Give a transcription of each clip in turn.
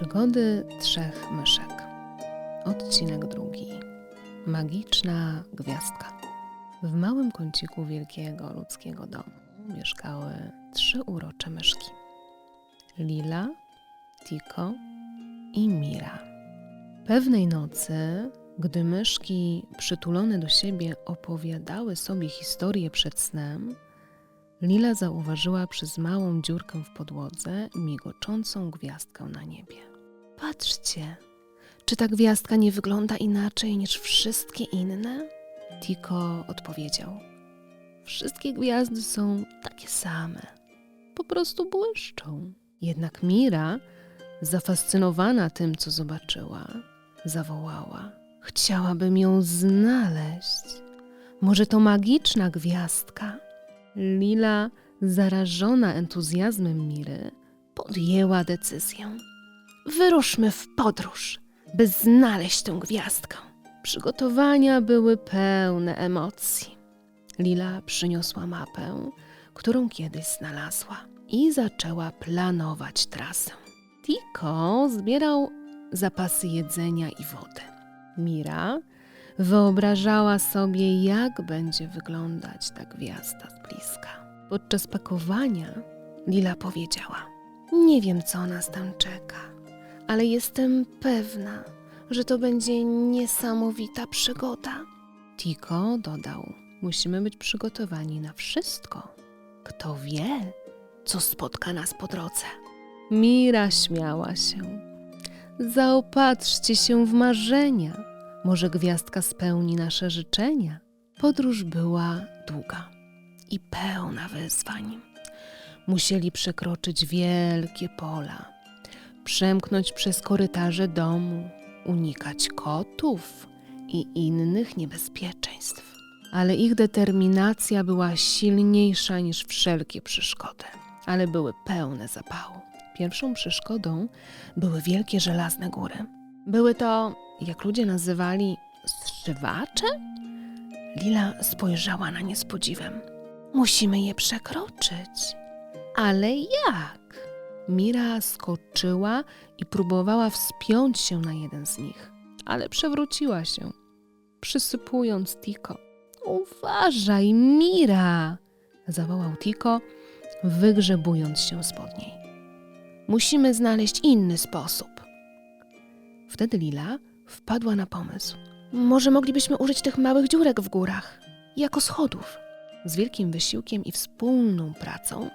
Przygody trzech myszek. Odcinek drugi. Magiczna gwiazdka. W małym kąciku wielkiego ludzkiego domu mieszkały trzy urocze myszki. Lila, Tiko i Mira. Pewnej nocy, gdy myszki przytulone do siebie opowiadały sobie historię przed snem, Lila zauważyła przez małą dziurkę w podłodze migoczącą gwiazdkę na niebie. Patrzcie, czy ta gwiazdka nie wygląda inaczej niż wszystkie inne? Tiko odpowiedział. Wszystkie gwiazdy są takie same, po prostu błyszczą. Jednak Mira, zafascynowana tym, co zobaczyła, zawołała: Chciałabym ją znaleźć. Może to magiczna gwiazdka? Lila, zarażona entuzjazmem Miry, podjęła decyzję. Wyruszmy w podróż, by znaleźć tę gwiazdkę. Przygotowania były pełne emocji. Lila przyniosła mapę, którą kiedyś znalazła i zaczęła planować trasę. Tiko zbierał zapasy jedzenia i wody. Mira wyobrażała sobie, jak będzie wyglądać ta gwiazda z bliska. Podczas pakowania Lila powiedziała: Nie wiem, co nas tam czeka, ale jestem pewna, że to będzie niesamowita przygoda. Tiko dodał: Musimy być przygotowani na wszystko. Kto wie, co spotka nas po drodze. Mira śmiała się. Zaopatrzcie się w marzenia. Może gwiazdka spełni nasze życzenia. Podróż była długa i pełna wyzwań. Musieli przekroczyć wielkie pola, przemknąć przez korytarze domu, unikać kotów i innych niebezpieczeństw. Ale ich determinacja była silniejsza niż wszelkie przeszkody, ale były pełne zapału. Pierwszą przeszkodą były wielkie żelazne góry. Były to, jak ludzie nazywali, strzywacze? Lila spojrzała na nie z podziwem. Musimy je przekroczyć. Ale jak? Mira skoczyła i próbowała wspiąć się na jeden z nich, ale przewróciła się, przysypując Tiko. Uważaj, Mira! zawołał Tiko, wygrzebując się spod niej. Musimy znaleźć inny sposób. Wtedy Lila wpadła na pomysł. Może moglibyśmy użyć tych małych dziurek w górach, jako schodów. Z wielkim wysiłkiem i wspólną pracą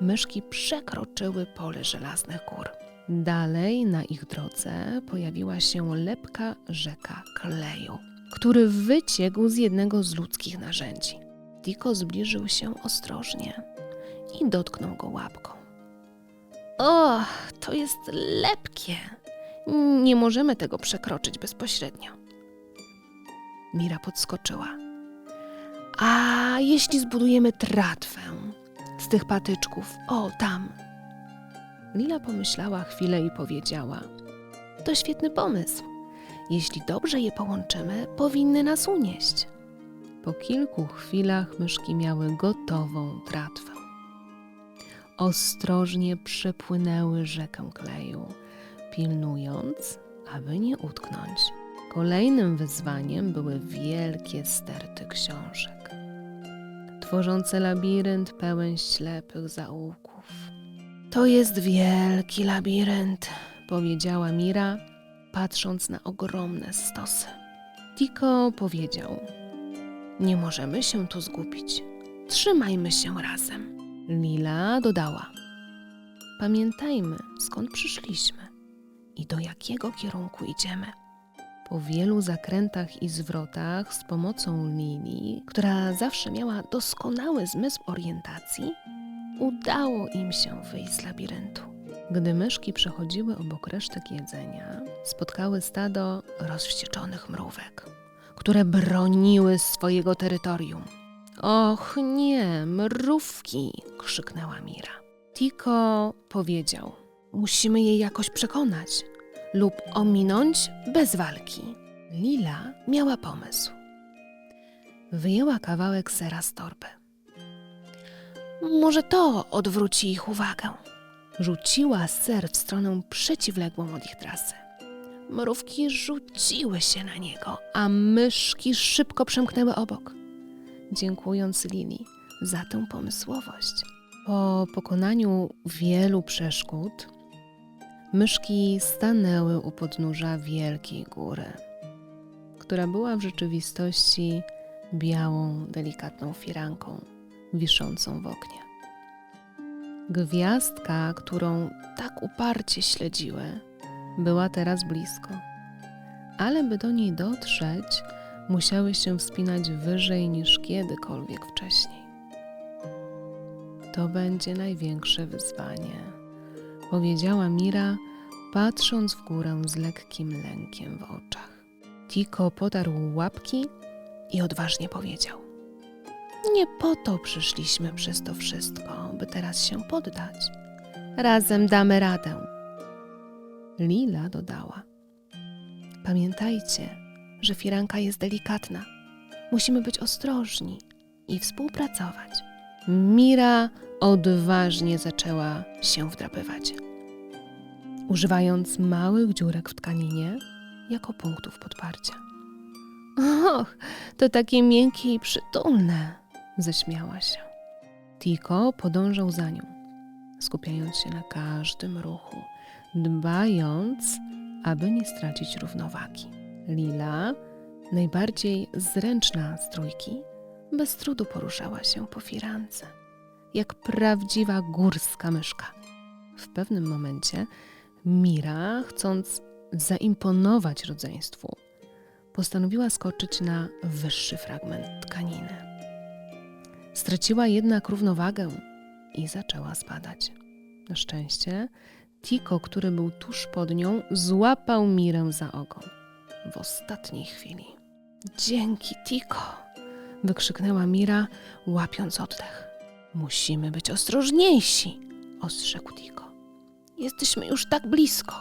myszki przekroczyły pole żelaznych gór. Dalej na ich drodze pojawiła się lepka rzeka kleju, który wyciekł z jednego z ludzkich narzędzi. Tiko zbliżył się ostrożnie i dotknął go łapką. O, to jest lepkie. Nie możemy tego przekroczyć bezpośrednio. Mira podskoczyła. A jeśli zbudujemy tratwę z tych patyczków, o tam. Lila pomyślała chwilę i powiedziała: To świetny pomysł. Jeśli dobrze je połączymy, powinny nas unieść. Po kilku chwilach myszki miały gotową tratwę. Ostrożnie przepłynęły rzekę kleju, pilnując, aby nie utknąć. Kolejnym wyzwaniem były wielkie sterty książek, tworzące labirynt pełen ślepych zaułków. To jest wielki labirynt, powiedziała Mira, patrząc na ogromne stosy. Tiko powiedział: Nie możemy się tu zgubić. Trzymajmy się razem. Lila dodała: Pamiętajmy, skąd przyszliśmy i do jakiego kierunku idziemy. Po wielu zakrętach i zwrotach z pomocą Lili, która zawsze miała doskonały zmysł orientacji, udało im się wyjść z labiryntu. Gdy myszki przechodziły obok resztek jedzenia, spotkały stado rozwścieczonych mrówek, które broniły swojego terytorium. Och nie, mrówki! krzyknęła Mira. Tiko powiedział: Musimy je jakoś przekonać lub ominąć bez walki. Lila miała pomysł. Wyjęła kawałek sera z torby. Może to odwróci ich uwagę. rzuciła ser w stronę przeciwległą od ich trasy. Mrówki rzuciły się na niego, a myszki szybko przemknęły obok, dziękując Lili za tę pomysłowość. Po pokonaniu wielu przeszkód, myszki stanęły u podnóża wielkiej góry, która była w rzeczywistości białą, delikatną firanką wiszącą w oknie. Gwiazdka, którą tak uparcie śledziły, była teraz blisko, ale by do niej dotrzeć, musiały się wspinać wyżej niż kiedykolwiek wcześniej. To będzie największe wyzwanie, powiedziała Mira, patrząc w górę z lekkim lękiem w oczach. Tiko potarł łapki i odważnie powiedział: Nie po to przyszliśmy przez to wszystko, by teraz się poddać. Razem damy radę. Lila dodała: Pamiętajcie, że firanka jest delikatna. Musimy być ostrożni i współpracować. Mira odważnie zaczęła się wdrapywać, używając małych dziurek w tkaninie jako punktów podparcia. Och, to takie miękkie i przytulne, zaśmiała się. Tiko podążał za nią, skupiając się na każdym ruchu, dbając, aby nie stracić równowagi. Lila, najbardziej zręczna z trójki, bez trudu poruszała się po firance, jak prawdziwa górska myszka. W pewnym momencie Mira, chcąc zaimponować rodzeństwu, postanowiła skoczyć na wyższy fragment tkaniny. Straciła jednak równowagę i zaczęła spadać. Na szczęście Tiko, który był tuż pod nią, złapał Mirę za ogon. W ostatniej chwili. Dzięki, Tiko! wykrzyknęła Mira, łapiąc oddech. Musimy być ostrożniejsi, ostrzegł Tiko. Jesteśmy już tak blisko.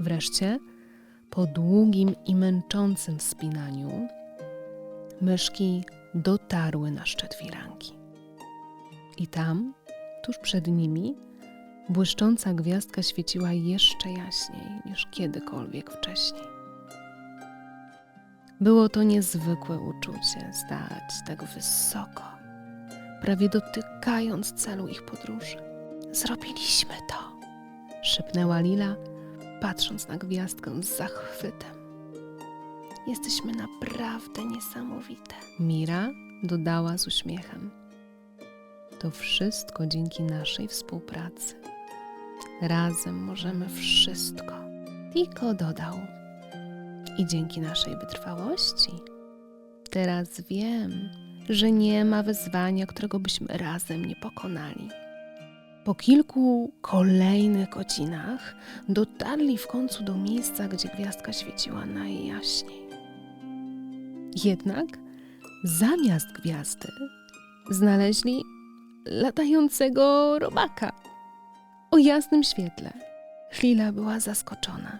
Wreszcie, po długim i męczącym wspinaniu, myszki dotarły na szczyt firanki. I tam, tuż przed nimi, błyszcząca gwiazdka świeciła jeszcze jaśniej niż kiedykolwiek wcześniej. Było to niezwykłe uczucie stać tak wysoko, prawie dotykając celu ich podróży. Zrobiliśmy to, szepnęła Lila, patrząc na gwiazdkę z zachwytem. Jesteśmy naprawdę niesamowite. Mira dodała z uśmiechem. To wszystko dzięki naszej współpracy. Razem możemy wszystko. Tiko dodał. I dzięki naszej wytrwałości. Teraz wiem, że nie ma wyzwania, którego byśmy razem nie pokonali. Po kilku kolejnych godzinach dotarli w końcu do miejsca, gdzie gwiazdka świeciła najjaśniej. Jednak zamiast gwiazdy znaleźli latającego robaka o jasnym świetle. Lila była zaskoczona.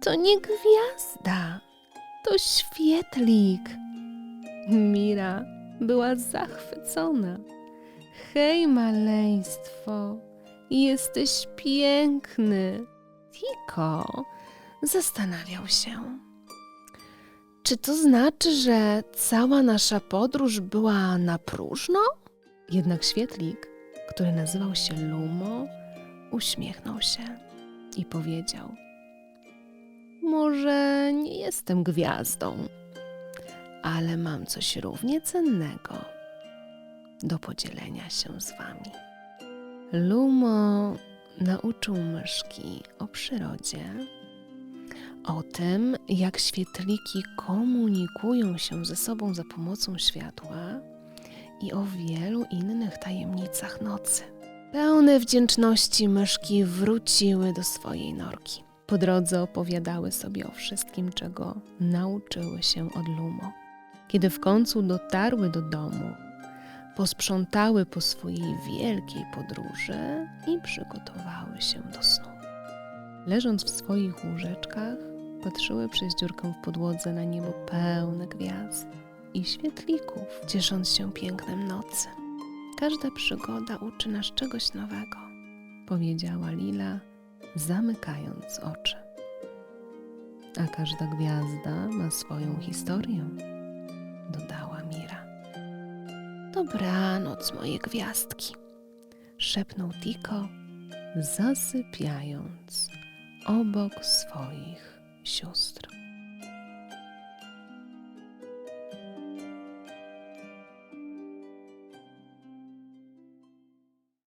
To nie gwiazda, to świetlik. Mira była zachwycona. Hej, maleństwo, jesteś piękny. Tiko zastanawiał się. Czy to znaczy, że cała nasza podróż była na próżno? Jednak świetlik, który nazywał się Lumo, uśmiechnął się i powiedział: Może nie jestem gwiazdą, ale mam coś równie cennego do podzielenia się z wami. Lumo nauczył myszki o przyrodzie, o tym, jak świetliki komunikują się ze sobą za pomocą światła i o wielu innych tajemnicach nocy. Pełne wdzięczności myszki wróciły do swojej norki. Po drodze opowiadały sobie o wszystkim, czego nauczyły się od Lumo. Kiedy w końcu dotarły do domu, posprzątały po swojej wielkiej podróży i przygotowały się do snu. Leżąc w swoich łóżeczkach, patrzyły przez dziurkę w podłodze na niebo pełne gwiazd i świetlików, ciesząc się pięknem nocy. Każda przygoda uczy nas czegoś nowego. powiedziała Lila, zamykając oczy. A każda gwiazda ma swoją historię, Dobranoc, moje gwiazdki, szepnął Tiko, zasypiając obok swoich sióstr.